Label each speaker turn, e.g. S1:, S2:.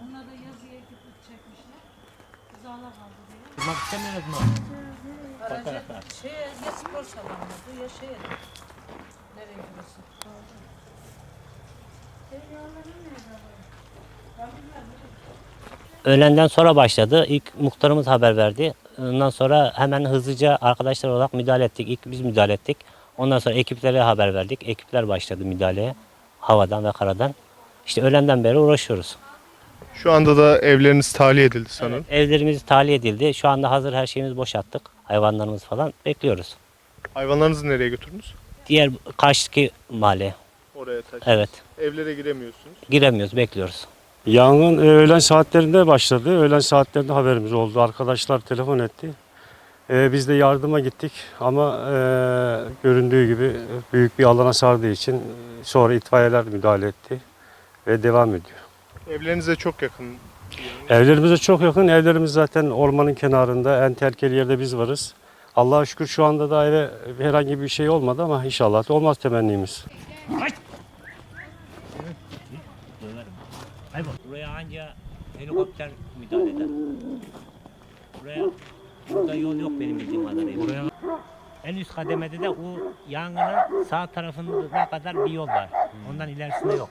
S1: Buna da yazıya gidip çekmişler. Zala kaldı diye.
S2: Durmak istemiyoruz mu?
S1: Aracı şey ya spor salonuydu ya şey. Nereye gidiyorsun?
S2: Öğlenden sonra başladı. İlk muhtarımız haber verdi. Ondan sonra hemen hızlıca arkadaşlar olarak müdahale ettik. İlk biz müdahale ettik. Ondan sonra ekiplere haber verdik. Ekipler başladı müdahaleye. Havadan ve karadan. İşte öğlenden beri uğraşıyoruz.
S3: Şu anda da evleriniz tahliye edildi sanırım.
S2: Evlerimiz tahliye edildi. Şu anda hazır her şeyimizi boşalttık. Hayvanlarımız falan bekliyoruz.
S3: Hayvanlarınızı nereye götürdünüz?
S2: Diğer karşıki mahalle.
S3: Oraya taşıdınız.
S2: Evet.
S3: Evlere giremiyorsunuz.
S2: Giremiyoruz, bekliyoruz.
S4: Yangın e, öğlen saatlerinde başladı. Öğlen saatlerinde haberimiz oldu. Arkadaşlar telefon etti. E, biz de yardıma gittik ama e, göründüğü gibi büyük bir alana sardığı için e, sonra itfaiyeler müdahale etti ve devam ediyor.
S3: Evlerinize çok yakın.
S4: Evlerimize çok yakın. Evlerimiz zaten ormanın kenarında. En tehlikeli yerde biz varız. Allah'a şükür şu anda da eve herhangi bir şey olmadı ama inşallah da olmaz temennimiz.
S2: Hayır Buraya anca helikopter müdahale eder. Buraya burada yol yok benim bildiğim kadarıyla. Buraya en üst kademede de o yangının sağ tarafına kadar bir yol var. Ondan ilerisinde yok.